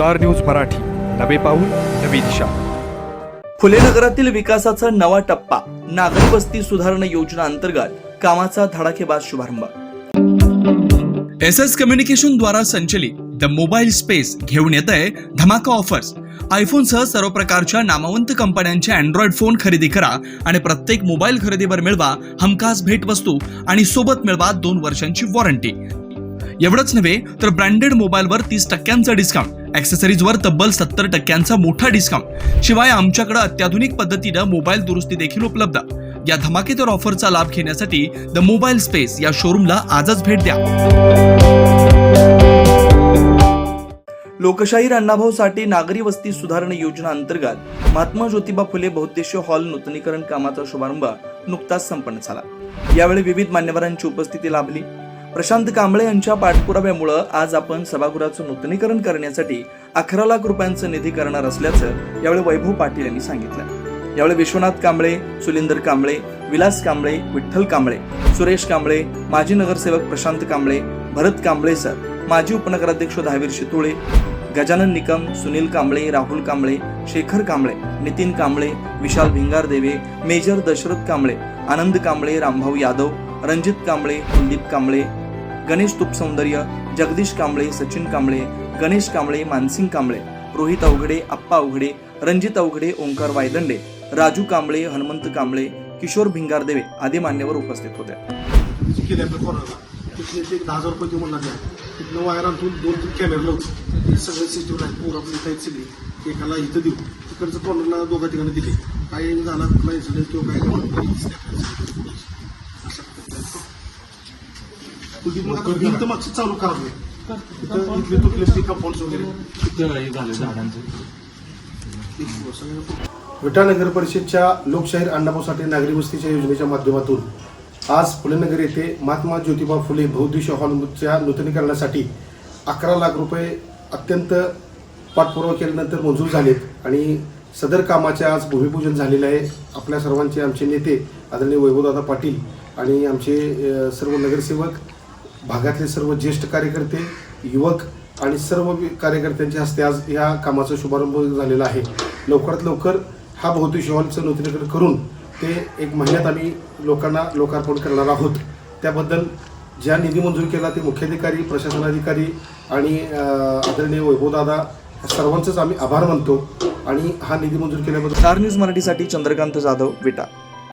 Star news Marathi. नवे पाऊल नवी दिशा. फुले नगरातील विकासाचा नवा टप्पा नागरी वस्ती सुधारणा योजना अंतर्गत कामाचा धडाकेबाज शुभारंभ. एस एस कम्युनिकेशन द्वारा संचलित द मोबाईल स्पेस घेऊन येत आहे धमाका ऑफर्स. आयफोन सह सर्व प्रकारच्या नामवंत कंपन्यांचे अँड्रॉइड फोन खरेदी करा आणि प्रत्येक मोबाईल खरेदीवर मिळवा हमखास भेटवस्तू आणि सोबत मिळवा दोन वर्षांची वॉरंटी एवढंच नव्हे तर ब्रँडेड मोबाईलवर तीस टक्क्यांचा डिस्काउंट ॲक्सेसरीजवर तब्बल सत्तर टक्क्यांचा मोठा डिस्काउंट शिवाय आमच्याकडे अत्याधुनिक पद्धतीनं मोबाईल दुरुस्ती देखील उपलब्ध. या धमाकेदार ऑफरचा लाभ घेण्यासाठी द मोबाईल स्पेस या शोरूमला आजच भेट द्या. लोकशाहीर अण्णाभाऊ साठे नागरी वस्ती सुधारणा योजना अंतर्गत महात्मा ज्योतिबा फुले बहुद्देशीय हॉल नूतनीकरण कामाचा शुभारंभ नुकताच संपन्न झाला. यावेळी विविध मान्यवरांची उपस्थिती लाभली. प्रशांत कांबळे यांच्या पाठपुराव्यामुळं आज आपण सभागृहाचं नूतनीकरण करण्यासाठी अकरा लाख रुपयांचं निधी करणार असल्याचं यावेळी वैभव पाटील यांनी सांगितलं. यावेळी विश्वनाथ कांबळे सुलिंदर कांबळे विलास कांबळे विठ्ठल कांबळे सुरेश कांबळे माजी नगरसेवक प्रशांत कांबळे भरत कांबळे सर माजी उपनगराध्यक्ष धावीर शितोळे गजानन निकम सुनील कांबळे राहुल कांबळे शेखर कांबळे नितीन कांबळे विशाल भिंगारदेवे मेजर दशरथ कांबळे आनंद कांबळे रामभाऊ यादव रणजित कांबळे कुलदीप कांबळे गणेश तुपसौंदर्य जगदीश कांबळे सचिन कांबळे गणेश कांबळे मानसिंग कांबळे रोहित अवघडे आप्पा अवघडे रणजित अवघडे ओंकार वायदंडे राजू कांबळे हनुमंत कांबळे किशोर भिंगारदेवे आदी मान्यवर उपस्थित होते. केल्या कोरोनाला तिथले दहा हजार रुपये देऊन लागले तिथनं वायर आणून दोन तीन कॅमेरे लावतो ते सगळे सिस्टम आहे पूर्ण आपली इथं सगळी एकाला इथं देऊ तिकडचं कोणाला दोघा ठिकाणी दिले. काही झाला कुठला इन्सिडेंट किंवा काय झालं, अशा भिंत मागची चालू करा तुम्ही. तिथं इथले तुटले ते कंपाऊंड वगैरे. एक दिवस. विटा नगर परिषदच्या लोकशाहीर अण्णाभाऊ साठे नागरी वस्तीच्या योजनेच्या माध्यमातून आज फुलेनगर येथे महात्मा ज्योतिबा फुले बहुद्देशीय हॉलच्या नूतनीकरणासाठी अकरा लाख रुपये अत्यंत पाठपुरावा केल्यानंतर मंजूर झालेत आणि सदर कामाचे आज भूमिपूजन झालेले आहे. आपल्या सर्वांचे आमचे नेते आदरणीय वैभवदादा पाटील आणि आमचे सर्व नगरसेवक भागातले सर्व ज्येष्ठ कार्यकर्ते युवक आणि सर्व वि- कार्यकर्त्यांच्या हस्ते आज या कामाचा शुभारंभ झालेला आहे. लवकरात लवकर हा भौतिक हॉलचं नूतनीकरण करून ते एक महिन्यात आम्ही लोकांना लोकार्पण करणार आहोत. त्याबद्दल ज्या निधी मंजूर केला ते मुख्याधिकारी प्रशासनाधिकारी आणि आदरणीय वैभवदादा सर्वांचंच आम्ही आभार मानतो आणि हा निधी मंजूर केल्याबद्दल स्टार न्यूज मराठीसाठी चंद्रकांत जाधव विटा.